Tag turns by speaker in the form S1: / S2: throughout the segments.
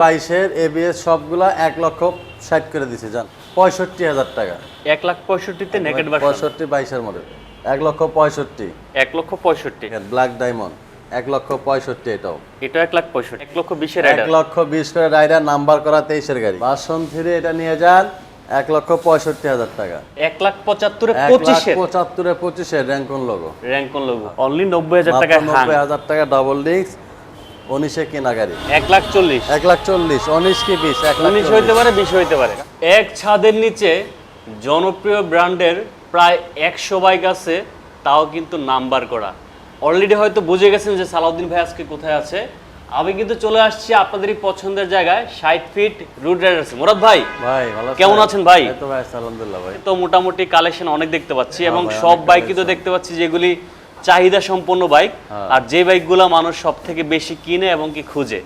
S1: বাইশের এবিএস সবগুলা এক লক্ষ ষাট করে দিছে জান। পঁয়ষট্টি হাজার টাকা।
S2: এক লাখ পঁয়ষট্টিতে নেকেট
S1: পঁয়ষট্টি বাইশের মডেল। এক লক্ষ পঁয়ষট্টি।
S2: এক লক্ষ পঁয়ষট্টি।
S1: ব্ল্যাক ডায়মন্ড এক লক্ষ পঁয়ষট্টি এটাও।
S2: এটা এক লাখ পঁয়ষট্টি। এক লক্ষ বিশের
S1: এক লক্ষ বিশ করে রাইডার নাম্বার করা তেইশের গাড়ি। বাসন থ্রি এটা নিয়ে যান এক লক্ষ পঁয়ষট্টি হাজার টাকা।
S2: এক লাখ পঁচাত্তরে
S1: লাখ পঁচাত্তরে পঁচিশের র্যাঙ্কন লোগো
S2: র্যাঙ্কন লোগো অনলি নব্বই হাজার টাকা
S1: নব্বই হাজার টাকা ডাবল ডিস্ক উনিশে কেনা গাড়ি
S2: এক লাখ চল্লিশ।
S1: এক লাখ চল্লিশ উনিশ কি বিশ এক
S2: উনিশ হইতে পারে বিশ হইতে পারে। এক ছাদের নিচে জনপ্রিয় ব্র্যান্ডের প্রায় একশো বাইক আছে তাও কিন্তু নাম্বার করা। অলরেডি হয়তো বুঝে গেছেন যে সালাউদ্দিন ভাই আজকে কোথায় আছে। আমি কিন্তু চলে আসছি আপনাদেরই পছন্দের জায়গায় ষাট ফিট রুট রাইডার্স মুরাদ ভাই
S1: ভাই ভালো
S2: কেমন আছেন ভাই?
S1: তো ভাই আলহামদুলিল্লাহ ভাই।
S2: তো মোটামুটি কালেকশন অনেক দেখতে পাচ্ছি এবং সব বাইকই তো দেখতে পাচ্ছি যেগুলি চাহিদা সম্পন্ন বাইক
S1: হ্যাঁ।
S2: আর যে বাইকগুলো মানুষ সব থেকে বেশি কিনে এবং কি খুঁজে।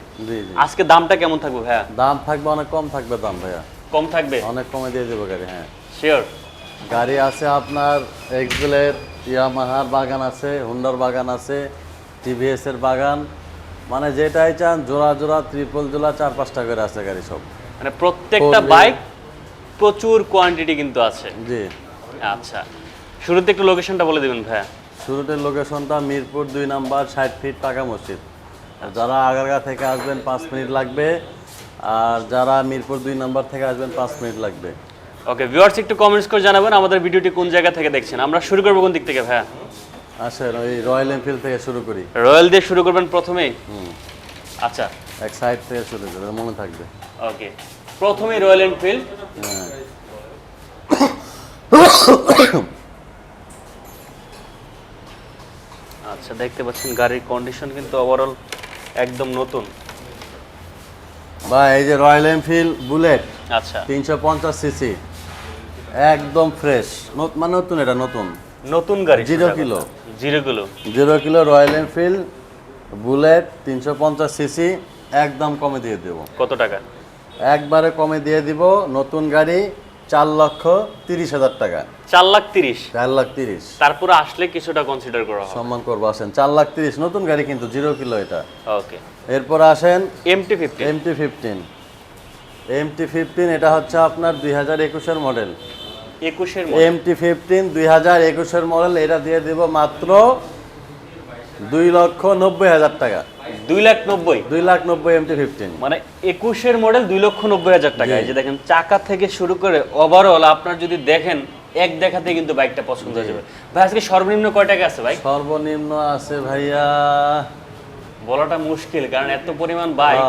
S2: আজকে দামটা কেমন থাকবে ভাইয়া?
S1: দাম থাকবে অনেক কম থাকবে দাম ভাইয়া।
S2: কম থাকবে?
S1: অনেক কমে দিয়ে দেবো গাড়ি হ্যাঁ।
S2: শিওর
S1: গাড়ি আছে আপনার এক্সেলের ইয়ামাহার বাগান আছে হুন্ডার বাগান আছে টিভিএস এর বাগান। মানে যেটাই চান জোড়া জোড়া ত্রিপল জোড়া চার পাঁচটা করে আছে গাড়ি সব।
S2: মানে প্রত্যেকটা বাইক প্রচুর কোয়ান্টিটি কিন্তু আছে।
S1: জি।
S2: আচ্ছা। শুরুতে একটু লোকেশনটা বলে দিবেন ভাইয়া।
S1: শুরুতে লোকেশনটা মিরপুর দুই নাম্বার ষাট ফিট পাকা মসজিদ আর যারা আগারগা থেকে আসবেন পাঁচ মিনিট লাগবে আর যারা মিরপুর দুই নাম্বার থেকে আসবেন পাঁচ মিনিট লাগবে
S2: ওকে ভিউয়ার্স একটু কমেন্টস করে জানাবেন আমাদের ভিডিওটি কোন জায়গা থেকে দেখছেন আমরা শুরু করব কোন দিক থেকে ভাইয়া
S1: আসেন ওই রয়্যাল এনফিল্ড থেকে শুরু করি
S2: রয়্যাল দিয়ে শুরু করবেন প্রথমেই
S1: হুম
S2: আচ্ছা
S1: এক সাইড থেকে শুরু করি মনে থাকবে
S2: ওকে প্রথমেই রয়্যাল এনফিল্ড
S1: হ্যাঁ
S2: আচ্ছা দেখতে পাচ্ছেন গাড়ির কন্ডিশন কিন্তু ওভারঅল একদম নতুন।
S1: বা এই যে রয়্যাল এনফিল্ড বুলেট
S2: আচ্ছা।
S1: তিনশো পঞ্চাশ সিসি একদম ফ্রেশ মানে নতুন এটা নতুন।
S2: নতুন গাড়ি।
S1: Zero kilo.
S2: Zero kilo.
S1: Zero kilo Royal Enfield Bullet তিনশো পঞ্চাশ সিসি একদম কমে দিয়ে দেবো।
S2: কত টাকা?
S1: একবারে কমে দিয়ে দিব নতুন গাড়ি চার লক্ষ তিরিশ হাজার টাকা।
S2: চার লাখ তিরিশ?
S1: চার লাখ তিরিশ।
S2: তারপরে আসলে কিছুটা কনসিডার করা হবে।
S1: সম্মান করব আসেন। চার লাখ তিরিশ নতুন গাড়ি কিন্তু জিরো কিলো এটা।
S2: ওকে
S1: এরপর আসেন
S2: MT fifty
S1: MT fifteen MT fifteen এটা হচ্ছে আপনার দুই হাজার একুশের মডেল
S2: একুশের
S1: এমটি ফিফটিন দুই হাজার একুশের মডেল এটা দিয়ে দিব মাত্র দুই লক্ষ নব্বই হাজার টাকা।
S2: দুই লাখ নব্বই।
S1: দুই লাখ নব্বই এমটি ফিফটিন
S2: মানে একুশের মডেল দুই লক্ষ নব্বই হাজার টাকা। এই যে দেখেন চাকা থেকে শুরু করে ওভারঅল আপনার যদি দেখেন এক দেখাতে কিন্তু বাইকটা পছন্দ হয়ে যাবে। ভাই আজকে সর্বনিম্ন কয় টাকা আছে ভাই?
S1: সর্বনিম্ন আছে ভাইয়া।
S2: বলাটা মুশকিল কারণ এত পরিমাণ বাইক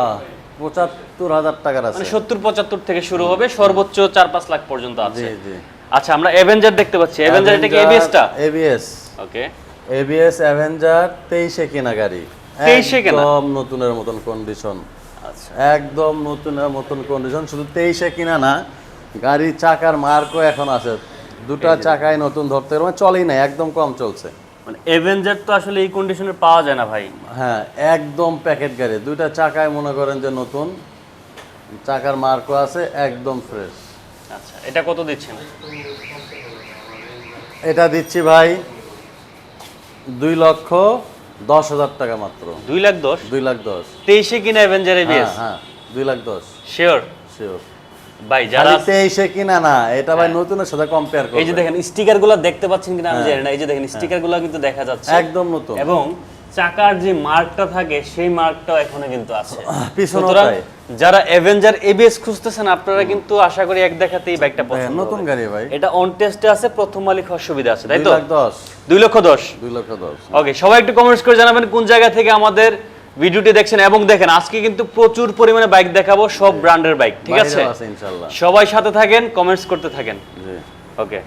S1: পঁচাত্তর হাজার টাকার আছে।
S2: মানে সত্তর পঁচাত্তর থেকে শুরু হবে সর্বোচ্চ চার পাঁচ লাখ পর্যন্ত আছে। আচ্ছা আমরা অ্যাভেঞ্জার দেখতে পাচ্ছি। অ্যাভেঞ্জার এটা কি এবিএসটা
S1: এবিএস
S2: ওকে
S1: এবিএস অ্যাভেঞ্জার তেইশে কেনা গাড়ি।
S2: 23 কেনা?
S1: একদম নতুনের মতন কন্ডিশন
S2: আচ্ছা।
S1: একদম নতুনের মতন কন্ডিশন শুধু তেইশে কিনা না গাড়ির চাকার মার্কও এখন আছে। দুটা চাকায় নতুন ধরতে পারবে চলেই না একদম কম চলছে।
S2: মানে অ্যাভেঞ্জার তো আসলে এই কন্ডিশনে পাওয়া যায় না ভাই।
S1: হ্যাঁ একদম প্যাকেট গাড়ি। দুইটা চাকায় মনে করেন যে নতুন চাকার মার্কও আছে একদম ফ্রেশ
S2: আচ্ছা এটা কত দিচ্ছেন?
S1: এটা দিচ্ছি ভাই দুই লক্ষ দশ হাজার টাকা মাত্র।
S2: দুই লাখ দশ?
S1: দুই লাখ দশ।
S2: তেইশে কিনা অ্যাভেঞ্জার এবিএস
S1: হ্যাঁ হ্যাঁ দুই লাখ দশ।
S2: শিওর
S1: শিওর
S2: ভাই যারা
S1: তেইশে কিনা না এটা ভাই নতুনের সাথে কম্পেয়ার
S2: এই যে দেখেন স্টিকারগুলো দেখতে পাচ্ছেন কিনা আমি
S1: হ্যাঁ।
S2: জানি না এই যে দেখেন স্টিকারগুলো কিন্তু দেখা যাচ্ছে।
S1: একদম নতুন।
S2: এবং চাকার যে মার্কটা থাকে সেই মার্কটাও এখনও কিন্তু আছে।
S1: তাই।
S2: যারা অ্যাভেঞ্জার এবিএস খুঁজতেছেন আপনারা কিন্তু আশা করি এক দেখাতেই বাইকটা
S1: হ্যাঁ,
S2: পছন্দ
S1: নতুন গাড়ি ভাই।
S2: এটা অন টেস্টে আছে প্রথম মালিক হওয়ার সুবিধা আছে তাই তো?
S1: লাখ দশ।
S2: দুই লক্ষ দশ।
S1: দুই লক্ষ দশ।
S2: ওকে সবাই একটু কমেন্টস করে জানাবেন কোন জায়গা থেকে আমাদের ভিডিওটি দেখছেন এবং দেখেন আজকে কিন্তু প্রচুর পরিমাণে বাইক দেখাবো সব ব্র্যান্ডের বাইক ঠিক আছে? সবাই সাথে থাকেন কমেন্টস করতে থাকেন। ওকে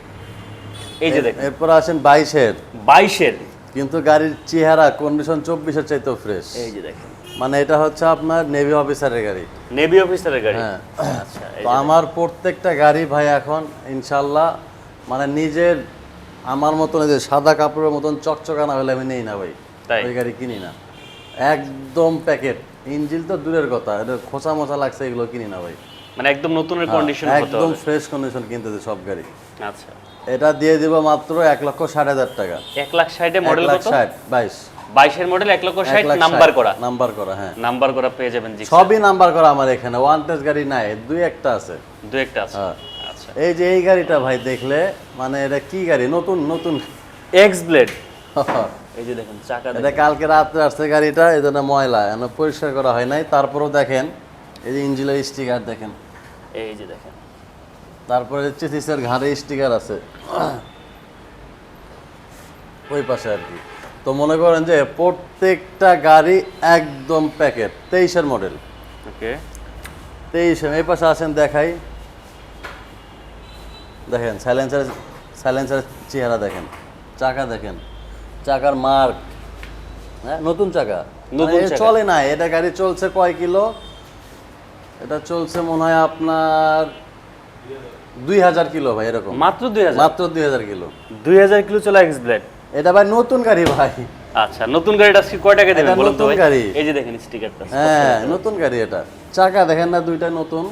S2: এই যে দেখেন।
S1: এরপর আসেন বাইশের।
S2: বাইশের।
S1: কিন্তু গাড়ির চেহারা কন্ডিশন চব্বিশের চাইতেও ফ্রেশ
S2: এই যে দেখেন।
S1: মানে এটা হচ্ছে আপনার নেভি অফিসারের গাড়ি।
S2: নেভি অফিসারের গাড়ি?
S1: হ্যাঁ।
S2: আচ্ছা
S1: তো আমার প্রত্যেকটা গাড়ি ভাই এখন ইনশাল্লাহ মানে নিজের আমার মতন যে সাদা কাপড়ের মতন চকচকা না হলে আমি নেই না ভাই। ওই গাড়ি কিনি না। একদম প্যাকেট। ইঞ্জিল তো দূরের কথা এটা খোঁচা মোচা লাগছে এগুলো কিনি না ভাই।
S2: মানে একদম নতুনের কন্ডিশন
S1: হ্যাঁ, একদম ফ্রেশ কন্ডিশন কিনতেছে সব গাড়ি।
S2: আচ্ছা।
S1: এটা দিয়ে দিব মাত্র এক লক্ষ ষাট হাজার টাকা।
S2: এক লাখ ষাটে মডেল কত?
S1: ষাট বাইশ।
S2: বাইশের মডেল এক লক্ষ
S1: এক
S2: ষাট
S1: লাখ
S2: নাম্বার করা।
S1: নাম্বার করা হ্যাঁ।
S2: নাম্বার করা পেয়ে যাবেন জি
S1: সবই নাম্বার করা আমার এখানে ওয়ান টেস্ট গাড়ি নাই দুই একটা আছে।
S2: দু একটা আছে।
S1: হ্যাঁ।
S2: আচ্ছা।
S1: এই যে এই গাড়িটা ভাই দেখলে মানে এটা কি গাড়ি? নতুন নতুন।
S2: এক্স ব্লেড এই যে দেখেন চাকা
S1: এটা কালকে রাত্রে আসছে গাড়িটা এই জন্য ময়লা এখন পরিষ্কার করা হয় নাই। তারপরেও দেখেন এই যে ইঞ্জিলের স্টিকার দেখেন।
S2: এই যে দেখেন।
S1: তারপরে চেসিসের ঘাড়ে স্টিকার আছে। ওই পাশে আর কি। তো মনে করেন যে প্রত্যেকটা গাড়ি একদম প্যাকেট তেইশের মডেল
S2: ওকে
S1: তেইশে এই পাশে আসেন দেখাই। দেখেন সাইলেন্সার সাইলেন্সার চেহারা দেখেন চাকা দেখেন চাকার মার্ক হ্যাঁ নতুন চাকা। মানে
S2: চাকা।
S1: চলে না এটা গাড়ি চলছে কয় কিলো? এটা চলছে মনে হয় আপনার দুই হাজার কিলো ভাই এরকম।
S2: মাত্র দুই হাজার।
S1: মাত্র দুই হাজার কিলো।
S2: দুই হাজার কিলো চলে এক্স ব্লেড।
S1: এটা ভাই নতুন গাড়ি ভাই।
S2: আচ্ছা নতুন গাড়িটা কয় টাকা দেবেন বলুন তো ভাই?
S1: গাড়ি।
S2: এই যে দেখেন স্টিকারটা
S1: হ্যাঁ নতুন গাড়ি এটা। চাকা দেখেন না দুইটা নতুন।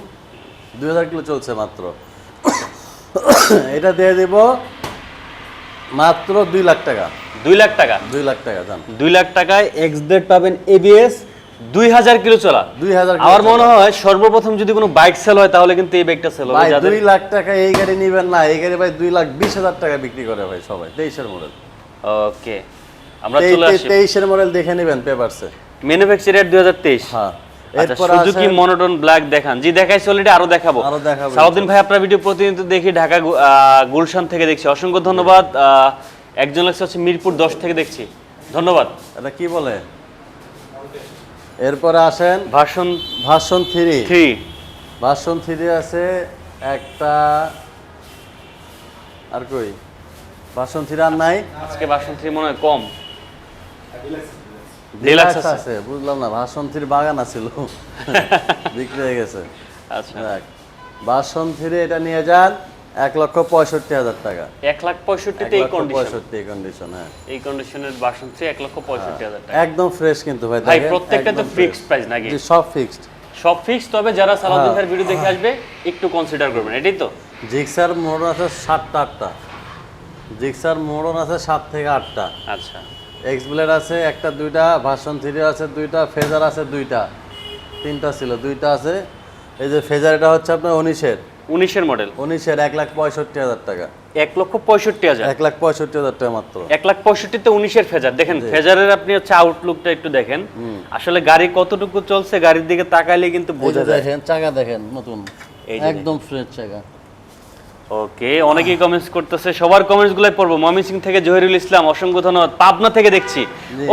S1: দুই হাজার কিলো চলছে মাত্র। এটা দিয়ে দিব মাত্র দুই লাখ টাকা।
S2: দুই লাখ টাকা?
S1: দুই লাখ টাকা জান।
S2: দুই লাখ টাকায় এক্স ব্লেড পাবেন এবিএস দুই হাজার কিলো চলা।
S1: দুই হাজার
S2: আমার মনে হয় সর্বপ্রথম যদি কোনো বাইক সেল হয় তাহলে কিন্তু এই বাইকটা সেল হবে।
S1: দুই লাখ টাকা এই গাড়ি নিবেন না। এই গাড়ি ভাই দুই লাখ বিশ হাজার টাকা বিক্রি করে ভাই সবাই তেইশের মডেল।
S2: ওকে আমরা চলে আসি।
S1: তেইশের মডেল দেখে নিবেন পেপারসে
S2: ম্যানুফ্যাকচারার দুই হাজার তেইশ।
S1: হ্যাঁ।
S2: সুজুকি মনোটন ব্ল্যাক দেখান। জি অলরেডি আরও দেখাবো।
S1: আরও দেখাবো
S2: সাউদ্দিন ভাই আপনার ভিডিও প্রতিনিয়ত দেখি ঢাকা গুলশান থেকে দেখছি। অসংখ্য ধন্যবাদ। একজন লেখছে হচ্ছে মিরপুর দশ থেকে দেখছি। ধন্যবাদ।
S1: এটা কি বলে? এরপরে আসেন
S2: ভাষণ
S1: ভাষণ থ্রি।
S2: থ্রি।
S1: ভার্সন থ্রি আছে একটা আর কই? থ্রি আর নাই?
S2: আজকে থ্রি মনে হয় কম।
S1: ডিলাক্স
S2: আছে।
S1: আছে বুঝলাম না ভার্সন থ্রি বাগান আছিল। বিক্রি হয়ে গেছে।
S2: আচ্ছা।
S1: এটা নিয়ে যান এক লক্ষ পঁয়ষট্টি হাজার টাকা।
S2: এক লাখ পঁয়ষট্টিতে এই কন্ডিশন
S1: পঁয়ষট্টি এই কন্ডিশন হ্যাঁ।
S2: এই কন্ডিশনের থ্রি এক লক্ষ পঁয়ষট্টি হাজার টাকা।
S1: একদম ফ্রেশ কিন্তু ভাই
S2: ভাই প্রত্যেকটা তো ফিক্সড প্রাইস নাকি?
S1: সব ফিক্সড
S2: সব ফিক্স তবে যারা সালাউদ্দিন
S1: হ্যাঁ।
S2: ভাইয়ের ভিডিও দেখে আসবে একটু কনসিডার করবেন এটাই তো।
S1: জিক্সার মোড়ন আছে সাতটা আটটা। জিক্সার মোড়ন আছে সাত থেকে আটটা।
S2: আচ্ছা।
S1: এক্স ব্লেড আছে একটা দুইটা ভার্সন থ্রি আছে দুইটা ফেজার আছে দুইটা। তিনটা ছিল দুইটা আছে। এই যে ফেজার এটা হচ্ছে আপনার উনিশের।
S2: উনিশের মডেল
S1: উনিশের এক লাখ পঁয়ষট্টি হাজার টাকা।
S2: এক লক্ষ পঁয়ষট্টি হাজার।
S1: এক লাখ পঁয়ষট্টি হাজার টাকা মাত্র।
S2: এক লাখ পঁয়ষট্টিতে উনিশের ফেজার দেখেন ফেজারের আপনি হচ্ছে আউটলুকটা একটু দেখেন। আসলে গাড়ি কতটুকু চলছে গাড়ির দিকে তাকাইলে কিন্তু বোঝা যায়।
S1: দেখেন চাকা দেখেন নতুন।
S2: এই
S1: একদম ফ্রেশ চাকা।
S2: ওকে অনেকেই কমেন্টস করতেছে সবার কমেন্টস গুলাই পড়ব। ময়মনসিং থেকে জহিরুল ইসলাম অসংখ্য ধন্যবাদ। পাবনা থেকে দেখছি।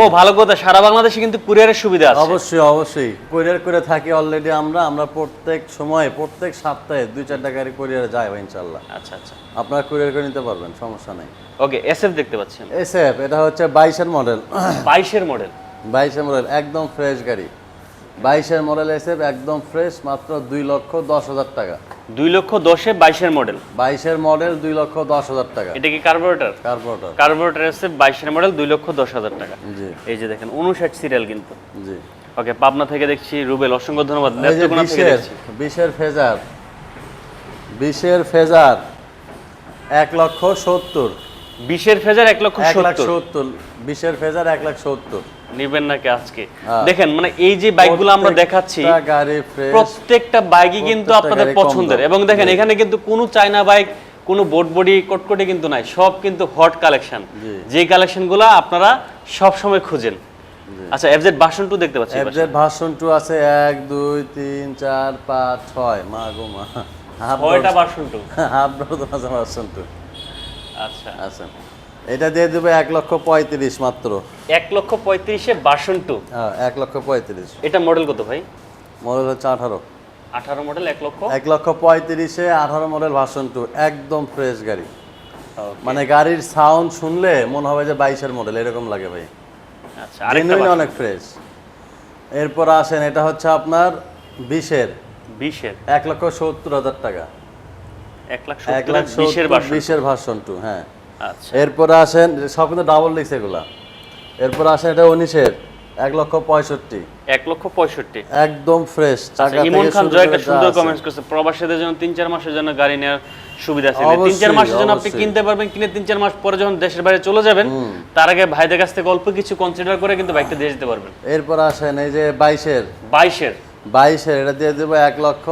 S2: ও ভালো কথা সারা বাংলাদেশে কিন্তু কুরিয়ারের সুবিধা আছে।
S1: অবশ্যই অবশ্যই। কোরিয়ার করে থাকি অলরেডি আমরা। আমরা প্রত্যেক সময় প্রত্যেক সপ্তাহে দুই চারটা গাড়ি কোরিয়ারে যাই ভাই ইনশাল্লাহ
S2: আচ্ছা আচ্ছা।
S1: আপনারা কুরিয়ার করে নিতে পারবেন সমস্যা নাই।
S2: ওকে এসএফ দেখতে পাচ্ছেন।
S1: এসএফ এটা হচ্ছে বাইশের মডেল
S2: বাইশের মডেল
S1: বাইশের মডেল একদম ফ্রেশ গাড়ি। বাইশের মডেল এসএফ একদম ফ্রেশ মাত্র দুই লক্ষ দশ হাজার টাকা।
S2: দুই লক্ষ দশে বাইশের মডেল
S1: বাইশের মডেল দুই লক্ষ দশ হাজার টাকা।
S2: এটা কি কার্বোরেটর
S1: কার্বোরেটর
S2: কার্বোরেটর এসএফ বাইশের মডেল দুই লক্ষ দশ হাজার টাকা।
S1: জি।
S2: এই যে দেখেন উনষাট সিরিয়াল কিন্তু।
S1: জি।
S2: ওকে পাবনা থেকে দেখছি রুবেল অসংখ্য ধন্যবাদ।
S1: বিশের ফেজার। বিশের ফেজার এক লক্ষ সত্তর।
S2: বিশের ফেজার এক লক্ষ সত্তর।
S1: বিশের ফেজার এক লাখ সত্তর।
S2: নিবেন নাকি আজকে?
S1: হ্যাঁ।
S2: দেখেন মানে এই যে বাইকগুলো আমরা দেখাচ্ছি
S1: প্রত্যেকটা
S2: বাইকই কিন্তু আপনাদের পছন্দের। এবং দেখেন এখানে কিন্তু কোনো চায়না বাইক কোনো বোট বডি কটকটি কিন্তু নাই সব কিন্তু হট কালেকশন। যে কালেকশনগুলো আপনারা সব সময় খুঁজেন আচ্ছা এফজেড বাসন টু দেখতে পাচ্ছি।
S1: এফজেড ভার্সন টু আছে এক দুই তিন চার পাঁচ ছয়। মা গো মা।
S2: বাসন টু
S1: হাফ ভার্সন টু
S2: আচ্ছা।
S1: আচ্ছা। এটা দিয়ে দেবে এক লক্ষ পঁয়ত্রিশ মাত্র।
S2: এক লক্ষ পঁয়ত্রিশে বাসন টু
S1: হ্যাঁ এক লক্ষ পঁয়ত্রিশ।
S2: এটা মডেল কত ভাই?
S1: মডেল হচ্ছে আঠারো।
S2: আঠারো মডেল এক লক্ষ?
S1: এক লক্ষ পঁয়ত্রিশে আঠারো মডেল ভার্সন টু একদম ফ্রেশ গাড়ি। মানে গাড়ির সাউন্ড শুনলে মনে হবে যে বাইশের মডেল এরকম লাগে ভাই।
S2: আচ্ছা
S1: অনেক ফ্রেশ। এরপর আসেন এটা হচ্ছে আপনার বিশের।
S2: বিশের।
S1: এক লক্ষ সত্তর হাজার টাকা।
S2: এক লাখ
S1: এক লাখ
S2: বিশের
S1: ভার্সন টু হ্যাঁ। এরপরে আসেন সব কিন্তু ডাবল লিখছে এগুলা। এরপর আসেন এটা উনিশের এক লক্ষ পঁয়ষট্টি।
S2: এক লক্ষ পঁয়ষট্টি।
S1: একদম ফ্রেশ
S2: আচ্ছা ইমন খান জয় একটা সুন্দর কমেন্টস করছে প্রবাসীদের জন্য তিন চার মাসের জন্য গাড়ি নেওয়ার সুবিধা আছে। তিন চার মাসের জন্য আপনি কিনতে পারবেন কিনে তিন চার মাস পরে যখন দেশের বাইরে চলে যাবেন তার আগে ভাইদের কাছ থেকে অল্প কিছু কনসিডার করে কিন্তু বাইকটা দিয়ে যেতে পারবেন।
S1: এরপর আসেন এই যে বাইশের।
S2: বাইশের।
S1: বাইশের এটা দিয়ে দেবো এক লক্ষ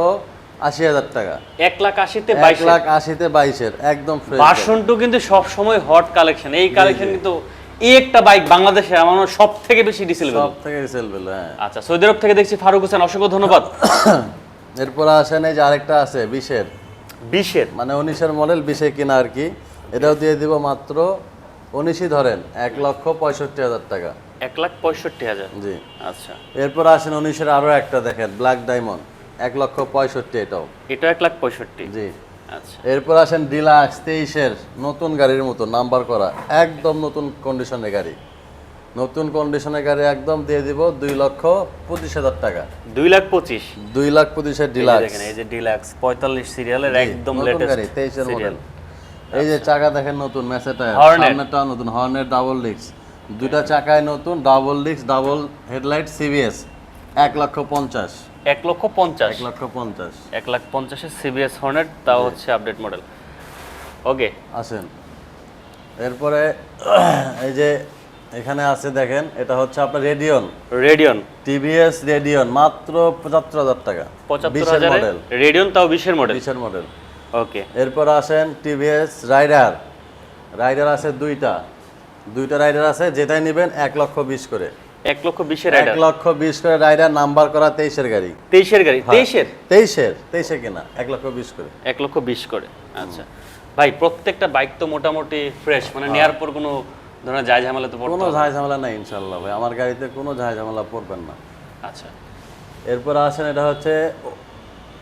S1: আশি হাজার টাকা।
S2: এক লাখ আশিতে বাইশ
S1: লাখ আশিতে বাইশের একদম
S2: ভার্সন টু কিন্তু সব সময় হট কালেকশন এই কালেকশন কিন্তু এই একটা বাইক বাংলাদেশে আমার সব থেকে বেশি ডিসেল
S1: সব থেকে সেল হ্যাঁ।
S2: আচ্ছা সৌদি আরব থেকে দেখছি ফারুক হোসেন অসংখ্য ধন্যবাদ।
S1: এরপর আসেন এই যে আরেকটা আছে বিশের।
S2: বিশের?
S1: মানে উনিশের মডেল বিশে কিনা আর কি। এটাও দিয়ে দিব মাত্র উনিশই ধরেন এক লক্ষ পঁয়ষট্টি হাজার টাকা।
S2: এক লাখ পঁয়ষট্টি হাজার।
S1: জি।
S2: আচ্ছা।
S1: এরপর আসেন উনিশের আরও একটা দেখেন ব্ল্যাক ডায়মন্ড এক লক্ষ পঁয়ষট্টি এটাও।
S2: এটা এক লাখ পঁয়ষট্টি?
S1: জি।
S2: আচ্ছা।
S1: এরপর আসেন ডিলাক্স তেইশের নতুন গাড়ির মতো নাম্বার করা একদম নতুন কন্ডিশনের গাড়ি। নতুন কন্ডিশনের গাড়ি একদম দিয়ে দিব দুই লক্ষ পঁচিশ হাজার টাকা।
S2: দুই লাখ পঁচিশ?
S1: দুই লাখ পঁচিশের ডিলাক্স।
S2: এই যে ডিলাক্স পঁয়তাল্লিশ সিরিয়ালের একদম লেটেস্ট
S1: গাড়ি তেইশের মডেল এই যে চাকা দেখেন নতুন ম্যাসে টায়ার সামনেরটা নতুন হর্নের ডাবল ডিস্ক দুইটা চাকায় নতুন double disc double headlight CBS এক লক্ষ পঞ্চাশ।
S2: এক লক্ষ পঞ্চাশ।
S1: এক লক্ষ পঞ্চাশ।
S2: এক লাখ পঞ্চাশের সিবিএস হর্নেট তাও হচ্ছে আপডেট মডেল ওকে
S1: আসেন। এরপরে এই যে এখানে আছে দেখেন এটা হচ্ছে আপনার রেডিয়ন
S2: রেডিয়ন
S1: টিভিএস রেডিয়ন মাত্র পঁচাত্তর হাজার টাকা।
S2: পঁচাত্তর হাজারে
S1: মডেল
S2: রেডিয়ন তাও বিশের মডেল
S1: বিশের মডেল
S2: ওকে
S1: এরপর আসেন টিভিএস রাইডার রাইডার আছে দুইটা। দুইটা রাইডার আছে যেটাই নেবেন এক লক্ষ বিশ করে।
S2: এক লক্ষ বিশের
S1: এক লক্ষ বিশ করে রাইডার নাম্বার করা তেইশের গাড়ি।
S2: তেইশের গাড়ি
S1: হ্যাঁ।
S2: তেইশের?
S1: তেইশের তেইশে কিনা এক লক্ষ বিশ করে।
S2: এক লক্ষ বিশ করে আচ্ছা। ভাই প্রত্যেকটা বাইক তো মোটামুটি ফ্রেশ মানে নেওয়ার পর কোনো ধরনের যায় ঝামেলা তো
S1: কোনো
S2: না।
S1: ঝাই ঝামেলা নাই ইনশাল্লাহ ভাই। আমার গাড়িতে কোনো ঝাই ঝামেলা পড়বেন না।
S2: আচ্ছা।
S1: এরপর আসেন এটা হচ্ছে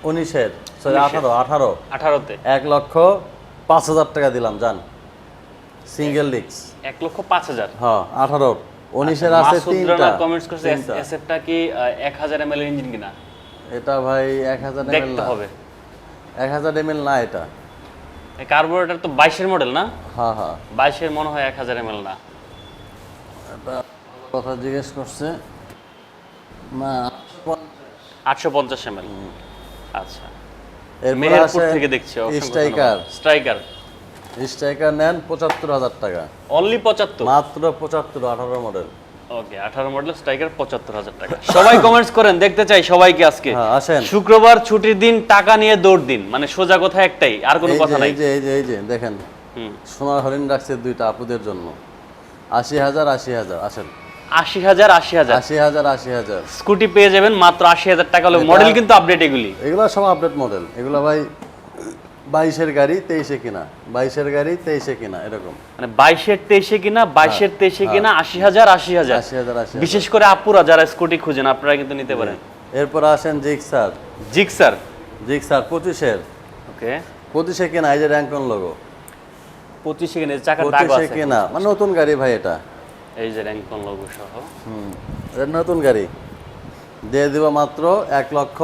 S1: উনিশের সরি আঠারো আঠারো।
S2: আঠারোতে?
S1: এক লক্ষ পাঁচ হাজার টাকা দিলাম জান। সিঙ্গেল ডিক্স
S2: এক লক্ষ পাঁচ হাজার?
S1: হ্যাঁ আঠারো। উনিশের আছে তিনটা
S2: কমেন্টস করছে এসএফটা কি আহ, এক হাজার এমএল ইঞ্জিন কিনা?
S1: এটা ভাই এক হাজার এমএল
S2: দেখতে হবে।
S1: এক হাজার এমএল না এটা।
S2: কার্বোরেটর তো বাইশের মডেল না?
S1: হ্যাঁ হ্যাঁ।
S2: বাইশের মনে হয় এক হাজার এমএল না।
S1: এটা কথা জিজ্ঞেস করছে। না
S2: আটশো পঞ্চাশ এমএল। আচ্ছা।
S1: এরপর
S2: মেহেরপুর থেকে দেখছি
S1: স্ট্রাইকার
S2: স্ট্রাইকার
S1: স্ট্রাইকার নেন পঁচাত্তর হাজার টাকা।
S2: অনলি পঁচাত্তর?
S1: মাত্র পঁচাত্তর আঠারো মডেল
S2: ওকে আঠারো মডেল স্ট্রাইকার পঁচাত্তর হাজার টাকা। সবাই কমেন্টস করেন দেখতে চাই সবাইকে আজকে।
S1: হ্যাঁ আসেন।
S2: শুক্রবার ছুটির দিন টাকা নিয়ে দৌড় দিন। মানে সোজা কথা একটাই আর কোনো কথা নাই।
S1: এই যে এই যে এই যে দেখেন। সোনার হরিণ রাখছে দুইটা আপুদের জন্য। আশি হাজার আশি হাজার আসেন।
S2: আশি হাজার আশি হাজার।
S1: আশি হাজার আশি হাজার।
S2: স্কুটি পেয়ে যাবেন মাত্র আশি হাজার টাকা হলে মডেল কিন্তু আপডেট এগুলি।
S1: এগুলো সব আপডেট মডেল এগুলো ভাই বাইশের গাড়ি তেইশে কিনা বাইশের গাড়ি তেইশে কিনা এরকম।
S2: মানে বাইশের তেইশে কিনা বাইশের তেইশে কিনা আশি হাজার আশি হাজার।
S1: আশি হাজার আশি
S2: বিশেষ করে আপুরা যারা স্কুটি খুঁজেন আপনারা কিন্তু নিতে পারেন।
S1: এরপর আসেন জিক্সার।
S2: জিক্সার?
S1: জিক্সার পঁচিশের।
S2: ওকে।
S1: পঁচিশে কিনা এই যে র্যাঙ্কন লোগো
S2: পঁচিশে কিনে চাকার দাগ আছে।
S1: কিনা মানে নতুন গাড়ি ভাই এটা।
S2: এই যে র্যাঙ্কন লোগো সহ।
S1: হুম নতুন গাড়ি। দিয়ে দিব মাত্র এক লক্ষ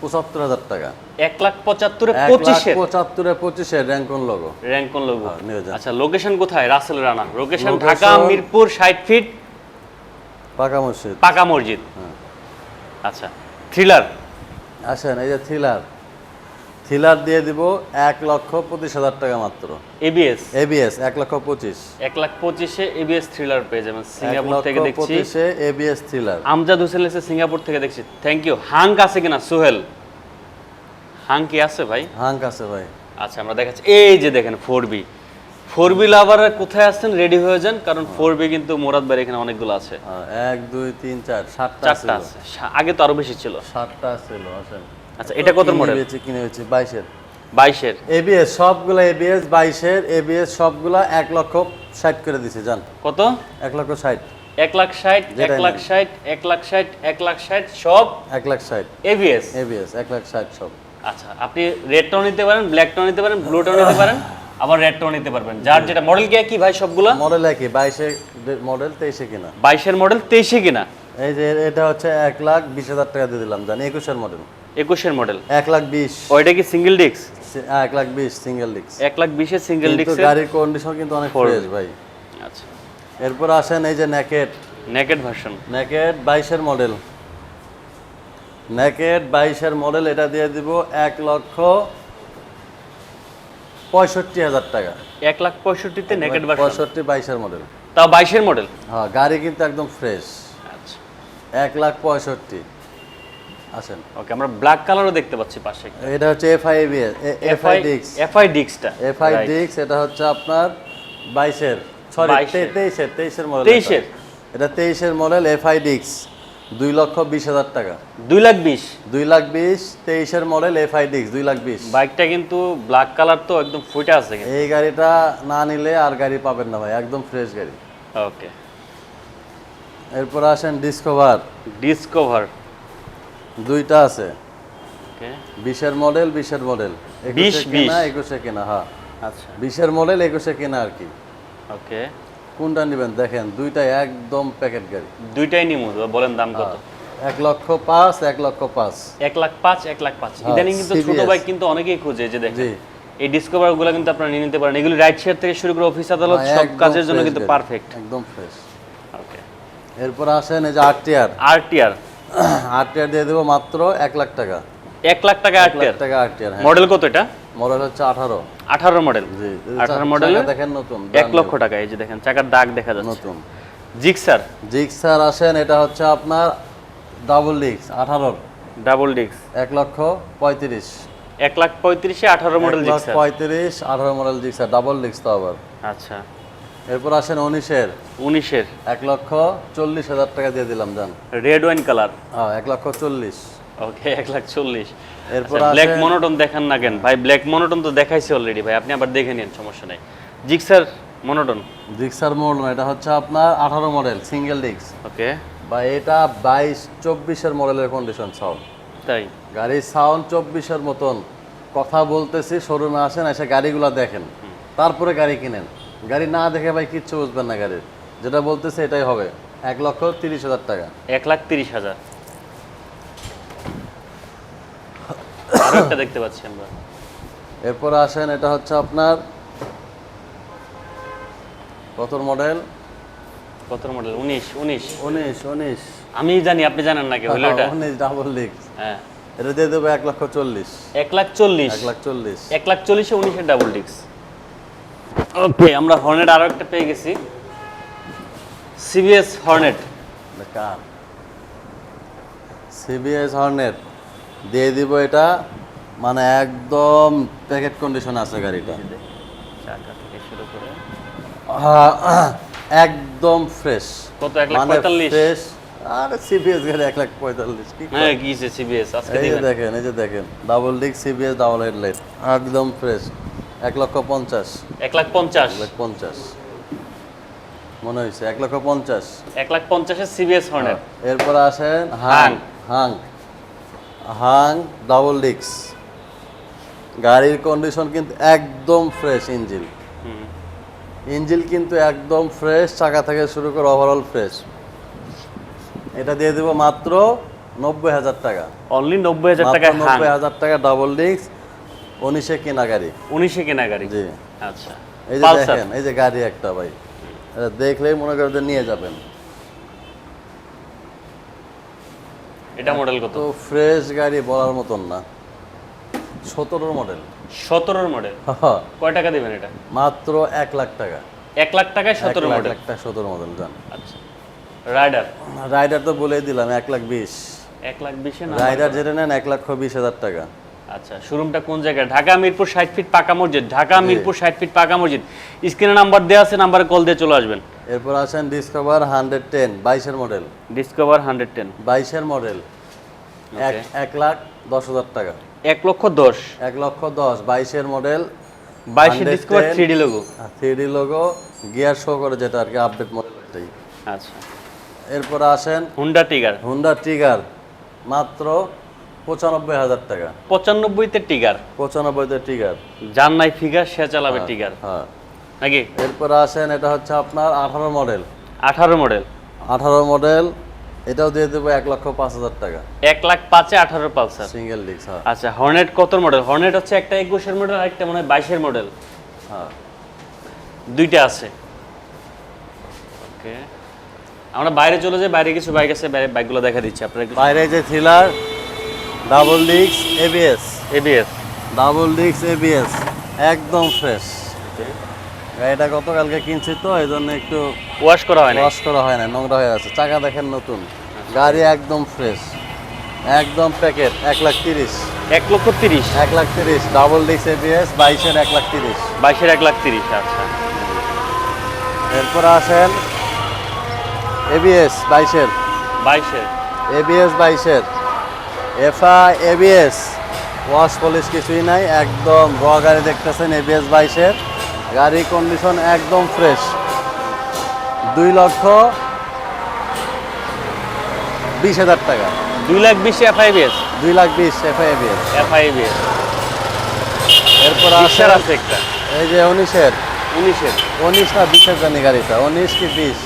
S1: পঁচাত্তর হাজার টাকা।
S2: এক লাখ পঁচাত্তরে পঁচিশে
S1: পঁচাত্তরে পঁচিশে র্যাঙ্কন লোগো
S2: র্যাঙ্কন লোগো। আচ্ছা লোকেশন কোথায়? রাসেল রানা। লোকেশন ঢাকা মিরপুর ষাট ফিট
S1: পাকা মসজিদ।
S2: পাকা মসজিদ।
S1: হ্যাঁ।
S2: আচ্ছা থ্রিলার
S1: আসেন এই যে থ্রিলার থ্রিলার দিয়ে দিব এক লক্ষ পঁচিশ হাজার টাকা মাত্র।
S2: এবিএস
S1: এবিএস এক লক্ষ পঁচিশ।
S2: এক লাখ পঁচিশে এবিএস থ্রিলার পেয়ে যাবেন। সিঙ্গাপুর থেকে দেখছি।
S1: পঁচিশে এবিএস থ্রিলার
S2: আমজাদ হোসেন এসে সিঙ্গাপুর থেকে দেখছি। থ্যাংক ইউ হাঙ্ক আছে কিনা সোহেল? হাঙ্ক কি আছে ভাই?
S1: হাঙ্ক আছে ভাই।
S2: আচ্ছা আমরা দেখাচ্ছি। এই যে দেখেন ফোর বি ফোর বি লাভার কোথায় আসছেন? রেডি হয়ে যান কারণ ফোর বি কিন্তু মোরাদ বাড়ি এখানে অনেকগুলো আছে।
S1: হ্যাঁ, এক দুই তিন চার সাতটা
S2: আছে। আগে তো আরও বেশি ছিল।
S1: সাতটা ছিল আসেন।
S2: আচ্ছা এটা কত মডেল
S1: বেচে কিনে বেচে বাইশের।
S2: বাইশের?
S1: এবিএস সবগুলো এবিএস বাইশের এবিএস সবগুলা এক লক্ষ ষাট করে দিছে জান।
S2: কত?
S1: এক লক্ষ ষাট।
S2: এক লাখ ষাট এক লাখ
S1: নেন।
S2: ষাট এক লাখ ষাট এক লাখ ষাট সব
S1: এক লাখ ষাট।
S2: এভিএস
S1: এবিএস এক লাখ ষাট সব।
S2: আচ্ছা আপনি রেড রেডটাও নিতে পারেন ব্ল্যাক ব্ল্যাকটাও নিতে পারেন ব্লু ব্লুটাও নিতে পারেন আবার রেডটাও নিতে পারবেন। যার যেটা মডেল কি কি ভাই সবগুলা?
S1: মডেল একই বাইশে মডেল তেইশে কিনা।
S2: বাইশের মডেল তেইশে কিনা।
S1: এই যে এটা হচ্ছে এক লাখ বিশ হাজার টাকা দিয়ে দিলাম জান একুশের মডেল
S2: একুশের মডেল
S1: এক লাখ বিশ।
S2: ওইটা কি সিঙ্গেল ডিস্ক
S1: হ্যাঁ, এক লাখ বিশ সিঙ্গেল ডিস্ক
S2: এক লাখ বিশের সিঙ্গেল ডিস্ক
S1: গাড়ির কন্ডিশন কিন্তু অনেক ফ্রেশ ভাই।
S2: আচ্ছা।
S1: এরপর আসেন এই যে নেকেট
S2: নেকেড ভার্সন
S1: নেকেড বাইশের মডেল নেকেড বাইশের মডেল এটা দিয়ে দিব এক লক্ষ পঁয়ষট্টি হাজার টাকা।
S2: এক লাখ পঁয়ষট্টিতে নেকেড ভার্সন
S1: পঁয়ষট্টি বাইশের মডেল
S2: তাও বাইশের মডেল
S1: হ্যাঁ গাড়ি কিন্তু একদম ফ্রেশ
S2: আচ্ছা।
S1: এক লাখ পঁয়ষট্টি। আসেন
S2: ওকে আমরা ব্ল্যাক কালারও দেখতে পাচ্ছি পাশে।
S1: এটা হচ্ছে এফআই এফআই ডিক্স
S2: এফআই ডিক্সটা
S1: এফআই ডিক্স এটা হচ্ছে আপনার বাইশের সরি। তেইশের তেইশের মডেল
S2: তেইশের?
S1: এটা তেইশের মডেল এফআই ডিক্স দুই লক্ষ বিশ হাজার টাকা।
S2: দুই লাখ বিশ।
S1: দুই লাখ বিশ তেইশের মডেল এফআই ডিক্স দুই লাখ বিশ।
S2: বাইকটা কিন্তু ব্ল্যাক কালার তো একদম ফুটে আছে
S1: এই গাড়িটা না নিলে আর গাড়ি পাবেন না ভাই একদম ফ্রেশ গাড়ি।
S2: ওকে।
S1: এরপর আসেন ডিসকভার
S2: ডিসকভার
S1: দুইটা আছে। বিশের মডেল বিশের মডেল
S2: বিশ।
S1: কেনা একুশে কেনা হ্যাঁ।
S2: আচ্ছা।
S1: বিশের মডেল একুশে কেনা আর কি।
S2: ওকে
S1: কোনটা নেবেন? দেখেন দুইটাই একদম প্যাকেট গাড়ি।
S2: দুইটাই নিমু বলেন দাম কত?
S1: এক লক্ষ পাঁচ এক লক্ষ পাঁচ।
S2: এক লাখ পাঁচ এক লাখ পাঁচ।
S1: হ্যাঁ,
S2: ইদানিং কিন্তু ছোট বাইক কিন্তু অনেকেই খুঁজে যে দেখেন। এই ডিসকভারগুলো কিন্তু আপনারা নিয়ে নিতে পারেন। এগুলি রাইড শেয়ার থেকে শুরু করে অফিস আদালত
S1: হ্যাঁ,
S2: সব কাজের জন্য কিন্তু পারফেক্ট
S1: একদম ফ্রেশ
S2: ওকে
S1: এরপর আসেন এই যে আরটিআর
S2: আরটিআর
S1: আরটিআর দিয়ে দেবো মাত্র এক লাখ টাকা।
S2: এক লাখ টাকা
S1: লাখ
S2: আরটিআর
S1: টাকা আরটিআর হ্যাঁ।
S2: মডেল কত এটা?
S1: মডেল হচ্ছে আঠারো।
S2: আঠারো মডেল?
S1: জি
S2: আঠারো
S1: চাকা দেখেন নতুন
S2: এক লক্ষ টাকা এই যে দেখেন চাকার দাগ দেখা যাচ্ছে।
S1: নতুন।
S2: জিক্সার
S1: জিক্সার আসেন এটা হচ্ছে আপনার ডাবল ডিক্স আঠারোর
S2: ডাবল ডিক্স
S1: এক লক্ষ পঁয়ত্রিশ।
S2: এক লাখ পঁয়ত্রিশে আঠারো মডেল জিক্সার
S1: পঁয়ত্রিশ আঠারো মডেল জিক্সার ডাবল ডিক্স তো আবার।
S2: আচ্ছা।
S1: এরপর আসেন উনিশের।
S2: উনিশের।
S1: এক লক্ষ চল্লিশ হাজার টাকা দিয়ে দিলাম যান
S2: রেড ওয়াইন কালার
S1: হ্যাঁ এক লক্ষ চল্লিশ।
S2: ওকে এক লাখ চল্লিশ।
S1: এরপর
S2: ব্ল্যাক মনোটন দেখান না কেন? ভাই ব্ল্যাক মনোটন তো দেখাইছি অলরেডি ভাই। আপনি আবার দেখে নিন সমস্যা নাই। জিক্সার মনোটন
S1: জিক্সার মডেল এটা হচ্ছে আপনার আঠারো মডেল সিঙ্গেল ডিক্স
S2: ওকে
S1: বা এটা বাইশ চব্বিশের মডেলের কন্ডিশন সাউন্ড
S2: তাই?
S1: গাড়ির সাউন্ড চব্বিশের মতন। কথা বলতেছি শোরুমে আসেন এসে গাড়িগুলো দেখেন। তারপরে গাড়ি কিনেন। গাড়ি না দেখে ভাই কিচ্ছু বুঝবেন না গাড়ির। যেটা বলতেছে এটাই হবে। এক লক্ষ তিরিশ হাজার টাকা।
S2: এক লাখ তিরিশ হাজার। একটা দেখতে পাচ্ছি আমরা।
S1: এরপর আসেন এটা হচ্ছে আপনার কত মডেল?
S2: কত মডেল? উনিশ উনিশ।
S1: উনিশ উনিশ।
S2: আমি জানি আপনি জানেন নাকি হলো এটা?
S1: উনিশ ডাবল ডিক্স
S2: হ্যাঁ।
S1: এটা দিয়ে দেবো এক লক্ষ চল্লিশ।
S2: এক লাখ চল্লিশ।
S1: এক লাখ চল্লিশ।
S2: এক লাখ চল্লিশে উনিশের ডাবল ডিক্স ওকে আমরা হর্নেট আরও একটা পেয়ে গেছি। সিবিএস হর্নেট
S1: কার সিবিএস হর্নেট দিয়ে দিব এটা মানে একদম প্যাকেট কন্ডিশন আছে গাড়িটা।
S2: চাকা থেকে শুরু করে।
S1: একদম ফ্রেশ
S2: কত এক লাখ পঁয়তাল্লিশ?
S1: ফ্রেশ আরে সিবিএস গাড়ি এক লাখ পঁয়তাল্লিশ কি
S2: হ্যাঁ কি সিবিএস আজকে
S1: এই যে দেখেন এই যে দেখেন double disc CBS double headlight একদম ফ্রেশ এক লক্ষ পঞ্চাশ।
S2: এক লাখ পঞ্চাশ।
S1: এক লাখ পঞ্চাশ। মনে হয়েছে এক লক্ষ পঞ্চাশ।
S2: এক লাখ পঞ্চাশের সিবিএস হর্নেট।
S1: এরপর আসেন হাং। হাং। হাং। ডাবল ডিক্স। গাড়ির কন্ডিশন কিন্তু একদম ফ্রেশ ইঞ্জিন। ইঞ্জিন কিন্তু একদম ফ্রেশ চাকা থেকে শুরু করে ওভারঅল ফ্রেশ এটা দিয়ে দেবো মাত্র নব্বই হাজার টাকা।
S2: অনলি নব্বই হাজার টাকা
S1: নব্বই হাজার টাকা ডাবল ডিক্স উনিশে কেনা গাড়ি
S2: উনিশে কেনা গাড়ি
S1: জি।
S2: আচ্ছা।
S1: এই যে দেখেন এই যে গাড়ি একটা ভাই। এটা দেখলেই মনে করেন যে নিয়ে যাবেন।
S2: এটা মডেল কত?
S1: তো ফ্রেশ গাড়ি বলার মতন না। সতেরোর মডেল
S2: সতেরোর মডেল কয় টাকা দিবেন এটা?
S1: মাত্র এক লাখ টাকা।
S2: এক লাখ টাকায় সতেরো মডেল
S1: একটা সতেরো মডেল জান।
S2: আচ্ছা। রাইডার
S1: রাইডার তো বলেই দিলাম এক লাখ বিশ।
S2: এক লাখ বিশে
S1: রাইডার যেটা নেন এক লক্ষ বিশ হাজার টাকা।
S2: আচ্ছা শোরুমটা কোন জায়গায়? ঢাকা মিরপুর ষাট ফিট পাকা মসজিদ। ঢাকা মিরপুর ষাট ফিট পাকা মসজিদ। স্ক্রিনে নাম্বার দেওয়া আছে নাম্বারে কল দিয়ে চলে আসবেন।
S1: এরপর আসেন ডিসকভার হান্ড্রেড টেন বাইশের মডেল
S2: ডিসকভার হান্ড্রেড টেন
S1: বাইশের মডেল এক এক লাখ দশ হাজার টাকা।
S2: এক লক্ষ দশ।
S1: এক লক্ষ দশ বাইশের মডেল
S2: বাইশে
S1: 110
S2: Discover three D logo
S1: three D logo gear show করে যেটা আর কি আপডেট মডেল এটাই।
S2: আচ্ছা।
S1: এরপর আসেন
S2: হুন্ডা টিগার
S1: হুন্ডা টিগার মাত্র পঁচানব্বই হাজার টাকা।
S2: পঁচানব্বইতে টিগার।
S1: পঁচানব্বইতে টিগার।
S2: যার নাই ফিগার সে চালাবে টিগার।
S1: হ্যাঁ।
S2: নাকি?
S1: এরপর আসেন এটা হচ্ছে আপনার আঠারো মডেল।
S2: আঠারো মডেল।
S1: আঠারো মডেল এটাও দিয়ে দেবো এক লক্ষ পাঁচ হাজার টাকা।
S2: এক লাখ পাঁচে আঠারো পালসার।
S1: সিঙ্গেল ডিস্ক হ্যাঁ।
S2: আচ্ছা হর্নেট কত মডেল হর্নেট হচ্ছে একটা একুশের মডেল আর একটা মনে হয় বাইশের মডেল
S1: হ্যাঁ।
S2: দুইটা আছে। ওকে আমরা বাইরে চলে যাই বাইরে কিছু বাইক আছে বাইরে বাইকগুলো দেখা দিচ্ছি আপনারা
S1: বাইরে যে থ্রিলার ডাবল ডিক্স এবিএস
S2: এবিএস
S1: ডাবল ডিক্স এবিএস একদম ফ্রেশ গাড়িটা গতকালকে কিনছি তো এই জন্য একটু
S2: ওয়াশ করা হয় না
S1: ওয়াশ করা হয় না নোংরা হয়ে আছে। চাকা দেখেন নতুন। গাড়ি একদম ফ্রেশ একদম প্যাকেট এক লাখ তিরিশ।
S2: এক লক্ষ তিরিশ?
S1: এক লাখ তিরিশ। ডাবল ডিক্স এবিএস বাইশের এক লাখ তিরিশ।
S2: বাইশের এক লাখ তিরিশ আচ্ছা।
S1: এরপর আসেন এবিএস বাইশের।
S2: বাইশের।
S1: এবিএস বাইশের। এফআ এবিএস ওয়াশ পলিশ কিছুই নাই একদম র গাড়ি দেখতেছেন এবিএস বাইশের। গাড়ি কন্ডিশন একদম ফ্রেশ দুই লক্ষ বিশ হাজার টাকা।
S2: দুই লাখ বিশ এফআইবিএস
S1: দুই লাখ বিশ এফআ এবিএস।
S2: এফআইবিএস
S1: এরপর
S2: আছে একটা।
S1: এই যে উনিশের।
S2: উনিশের।
S1: উনিশ না বিশের জানি গাড়িটা। উনিশ কি বিশ?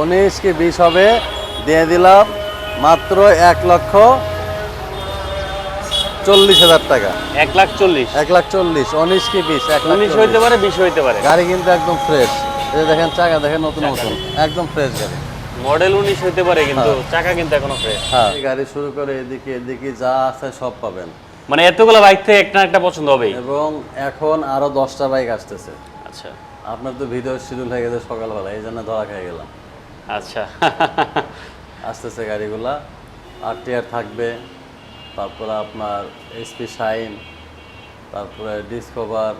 S1: উনিশ কি বিশ হবে? দিয়ে দিলাম। মাত্র এক লক্ষ চল্লিশ হাজার টাকা।
S2: এক লাখ চল্লিশ।
S1: এক লাখ চল্লিশ উনিশ কি বিশ? এক
S2: উনিশ হইতে পারে বিশ হইতে পারে।
S1: গাড়ি কিন্তু একদম ফ্রেশ এই দেখেন চাকা দেখেন নতুন নতুন। একদম ফ্রেশ গাড়ি।
S2: মডেল উনিশ হইতে পারে কিন্তু চাকা কিন্তু এখনও ফ্রেশ
S1: হ্যাঁ। গাড়ি শুরু করে এদিকে এদিকে যা আছে সব পাবেন।
S2: মানে এতগুলো বাইক থেকে একটা একটা পছন্দ হবেই।
S1: এবং এখন আরও দশটা বাইক আসতেছে।
S2: আচ্ছা।
S1: আপনার তো ভিডিও শিডিউল হয়ে গেছে সকালবেলা এই জন্য ধরা খেয়ে গেলাম।
S2: আচ্ছা।
S1: আসতেছে গাড়িগুলা। আর টিয়ার থাকবে তারপরে আপনার এসপি শাইন তারপরে ডিসকভার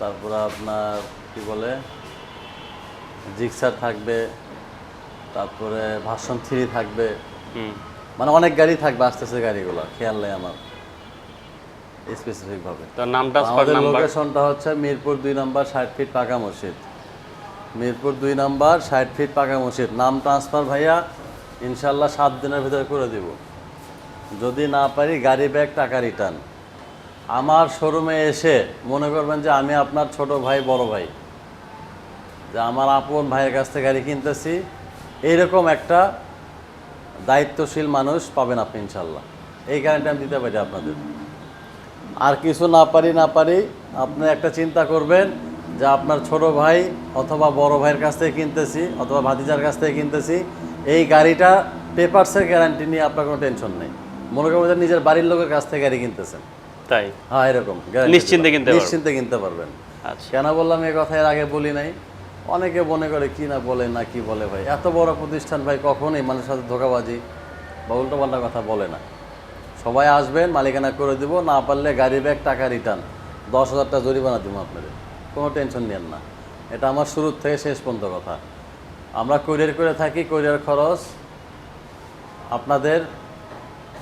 S1: তারপরে আপনার কি বলে জিক্সার থাকবে তারপরে ভার্সন থ্রি থাকবে। মানে অনেক গাড়ি থাকবে আসতেছে গাড়িগুলো খেয়াল নেই আমার স্পেসিফিকভাবে
S2: তার
S1: আমাদের লোকেশনটা হচ্ছে মিরপুর দুই নম্বর ষাট ফিট পাকা মসজিদ। মিরপুর দুই নম্বর ষাট ফিট পাকা মসজিদ। নাম ট্রান্সফার ভাইয়া ইনশাল্লাহ সাত দিনের ভিতরে করে দিব। যদি না পারি গাড়ি ব্যাগ টাকা রিটার্ন। আমার শোরুমে এসে মনে করবেন যে আমি আপনার ছোট ভাই, বড় ভাই। যে আমার আপন ভাইয়ের কাছ থেকে গাড়ি কিনতেছি। এইরকম একটা দায়িত্বশীল মানুষ পাবেন আপনি ইনশাল্লাহ এই গ্যারান্টি আমি দিতে পারি আপনাদের। আর কিছু না পারি না পারি, আপনি একটা চিন্তা করবেন যে আপনার ছোট ভাই অথবা বড় ভাইয়ের কাছ থেকে কিনতেছি, অথবা ভাতিজার কাছ থেকে কিনতেছি এই গাড়িটা পেপারসের গ্যারান্টি নিয়ে আপনার কোনো টেনশন নেই। মনে করবেন যে নিজের বাড়ির লোকের কাছ থেকে গাড়ি কিনতেছেন।
S2: তাই?
S1: হ্যাঁ এরকম
S2: নিশ্চিন্তে কিনতে
S1: নিশ্চিন্তে কিনতে পারবেন।
S2: আচ্ছা।
S1: কেন বললাম এই কথা এর আগে বলি নাই? অনেকে মনে করে কি না বলে না কি বলে ভাই? এত বড় প্রতিষ্ঠান ভাই কখনোই মানুষের সাথে ধোকাবাজি বা উল্টোপাল্টা কথা বলে না। সবাই আসবেন মালিকানা করে দিব না পারলে গাড়ি ব্যাগ টাকা রিটার্ন দশ হাজার টাকা জরিমানা দিব আপনাদের। কোনো টেনশন নেন না। এটা আমার শুরুর থেকে শেষ পর্যন্ত কথা। আমরা কোরিয়ার করে থাকি কোরিয়ার খরচ। আপনাদের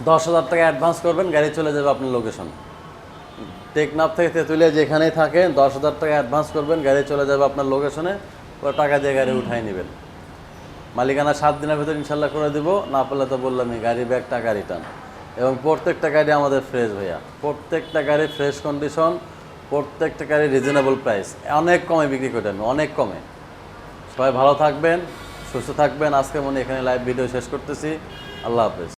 S1: দশ হাজার টাকা অ্যাডভান্স করবেন, গাড়ি চলে যাবে আপনার লোকেশন টেকনাফ থেকে তেঁতুলিয়া যেখানেই থাকেন, দশ হাজার টাকা অ্যাডভান্স করবেন, গাড়ি চলে যাবে আপনার লোকেশনে ওরা টাকা দিয়ে গাড়ি উঠাই নেবেন। মালিকানা সাত দিনের ভিতরে ইনশাল্লাহ করে দিব, না পারলে তো বললামই গাড়ি ব্যাগ টাকা রিটার্ন এবং প্রত্যেকটা গাড়ি আমাদের ফ্রেশ ভাইয়া। প্রত্যেকটা গাড়ি ফ্রেশ কন্ডিশন প্রত্যেকটা গাড়ি রিজনেবল প্রাইস অনেক কমে বিক্রি করে অনেক কমে। সবাই ভালো থাকবেন সুস্থ থাকবেন। আজকে মনে এখানে লাইভ ভিডিও শেষ করতেছি। আল্লাহ হাফেজ।